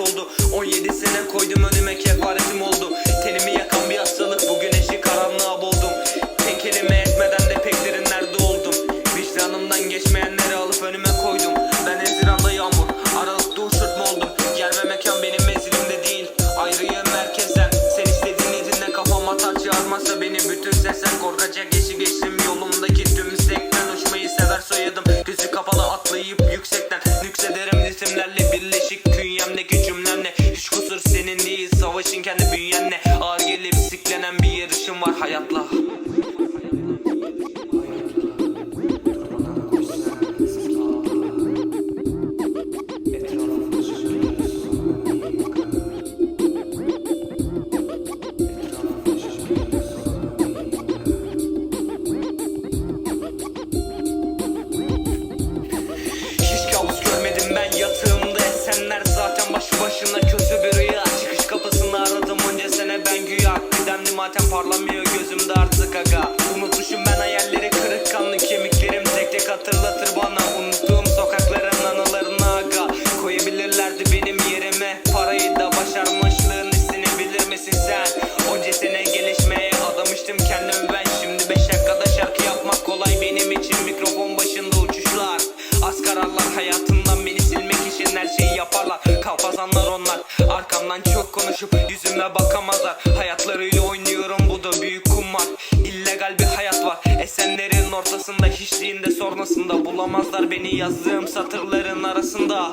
oldu. 17 sene koydum önüme kefaretim oldu. Künyemdeki cümlemle Hiç kusur senin değil Savaşın kendi bünyenle. Ağır gelip siklenen bir yarışım var hayatla parlamıyor gözümde artık aga. Unutmuşum ben hayalleri kırık kanlı kemiklerim. Tek tek hatırlatır bana Unuttuğum sokakların anılarını aga. Koyabilirlerdi benim yerime Parayı da başarmışlığın hissini bilir misin sen? Onca sene gelişmeye adamıştım kendimi ben. Şimdi 5 dakikada şarkı yapmak kolay benim için. Mikrofon başında uçuşlar. Az kararlar hayatımdan beni silmek için her şeyi yaparlar. Kalpazanlar onlar. Arkamdan çok konuşup yüzüme bakamazlar. Hayatlarıyla ortasında hiçliğinde sonrasında Bulamazlar beni yazdığım satırların arasında